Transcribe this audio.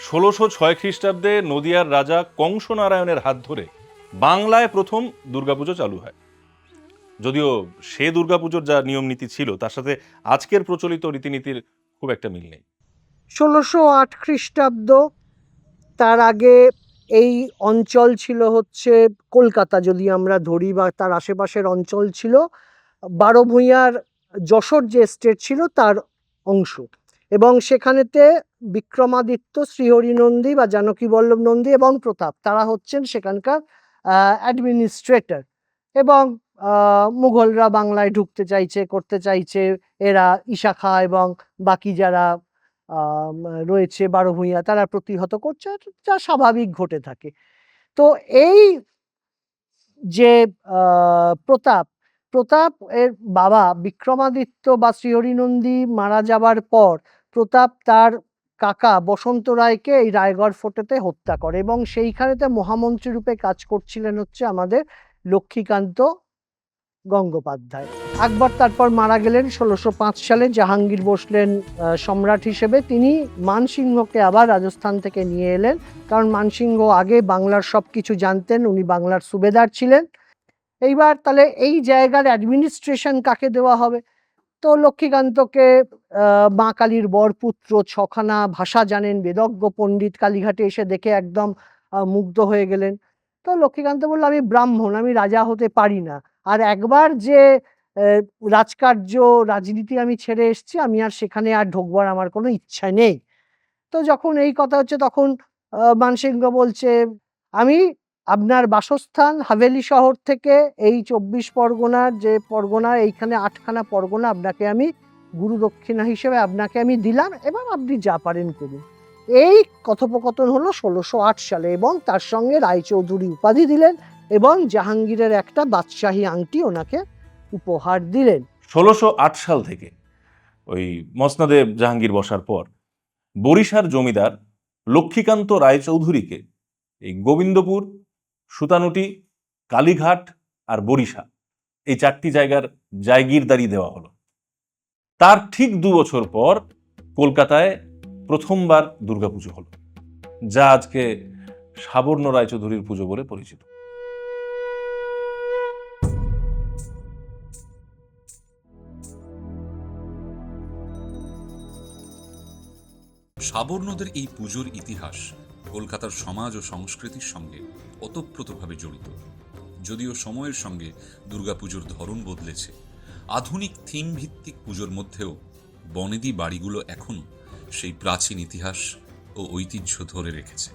ষোলোশো ছয় খ্রিস্টাব্দে নদিয়ার রাজা কংসনারায়ণের হাত ধরে বাংলায় প্রথম দুর্গাপুজো চালু হয়। যদিও সে দুর্গাপুজোর যা নিয়ম নীতি ছিল, তার সাথে আজকের প্রচলিত রীতিনীতির খুব একটা মিল নেই। ষোলোশো আট খ্রিস্টাব্দ, তার আগে এই অঞ্চল ছিল হচ্ছে কলকাতা, যদি আমরা ধরি বা তার আশেপাশের অঞ্চল ছিল, বারো ভূঁইয়ার যশোর যে স্টেট ছিল, তার অংশ। এবং সেখানেতে বিক্রমাদিত্য শ্রীহরি নন্দী বা জানকী বল্লভ নন্দী এবং প্রতাপ। তারা হচ্ছেন সেখানকার অ্যাডমিনিস্ট্রেটর এবং মুঘলরা বাংলায় ঢুকতে চাইছে, করতে চাইছে। এরা ইশাখা এবং বাকি যারা রয়েছে বারো ভূঁইয়া, তারা প্রতিহত করছে। যা স্বাভাবিক ঘটে থাকে। তো এই যে প্রতাপ প্রতাপ এর বাবা বিক্রমাদিত্য বা শ্রীহরিনন্দী মারা যাবার পর প্রতাপ তার কাকা বসন্ত রায়কে এই রায়গড় ফোর্টেতে হত্যা করে এবং সেইখানেতে মহামন্ত্রী রূপে কাজ করছিলেন হচ্ছে আমাদের লক্ষ্মীকান্ত গঙ্গোপাধ্যায়। আকবর তারপর মারা গেলেন ষোলোশো সালে, জাহাঙ্গীর বসলেন সম্রাট হিসেবে। তিনি মানসিংহকে আবার রাজস্থান থেকে নিয়ে এলেন কারণ মানসিংহ আগে বাংলার সব কিছু জানতেন, উনি বাংলার সুবেদার ছিলেন। এইবার তাহলে এই জায়গার অ্যাডমিনিস্ট্রেশন কাকে দেওয়া হবে? তো লক্ষ্মীকান্তকে মা কালীর বরপুত্র ছখানা ভাষা জানেন, বেদজ্ঞ পণ্ডিত কালীঘাটে এসে দেখে একদম মুগ্ধ হয়ে গেলেন। তো লক্ষ্মীকান্ত বলল, আমি ব্রাহ্মণ, আমি রাজা হতে পারি না। আর একবার যে রাজকার্য, রাজনীতি আমি ছেড়ে এসেছি, আমি আর সেখানে আর ঢোকবার আমার কোনো ইচ্ছা নেই। তো যখন এই কথা হচ্ছে, তখন মানসিংহ বলছে, আমি আপনার বাসস্থান হাভেলি শহর থেকে এই চব্বিশ পরগনার যে পরগনা, এইখানে আটখানা পরগনা আপনাকে আমি গুরু দক্ষিণা হিসেবে আপনাকে আমি দিলাম এবার আপনি যা পারেন করুন। এই কথোপকথন হলো ষোলোশো আট সালে এবং তার সঙ্গে রায়চৌধুরী উপাধি দিলেন এবং জাহাঙ্গীরের একটা বাদশাহী আংটি ওনাকে উপহার দিলেন। ষোলোশো আট সাল থেকে ওই মসনাদে জাহাঙ্গীর বসার পর বরিশার জমিদার লক্ষ্মীকান্ত রায়চৌধুরীকে এই গোবিন্দপুর সুতানুটি, কালীঘাট আর বরিশা এই চারটি জায়গার জায়গিরদারি দেওয়া হলো। তার ঠিক দু বছর পর কলকাতায় প্রথমবার দুর্গাপুজো হলো, যা আজকে সাবর্ণ রায়চৌধুরীর পুজো বলে পরিচিত। সাবর্ণদের এই পুজোর ইতিহাস কলকাতার সমাজ ও সংস্কৃতির সঙ্গে ওতপ্রোতভাবে জড়িত। যদিও সময়ের সঙ্গে দুর্গাপুজোর ধরন বদলেছে, আধুনিক থিম ভিত্তিক পুজোর মধ্যেও বনেদি বাড়িগুলো এখনও সেই প্রাচীন ইতিহাস ও ঐতিহ্য ধরে রেখেছে।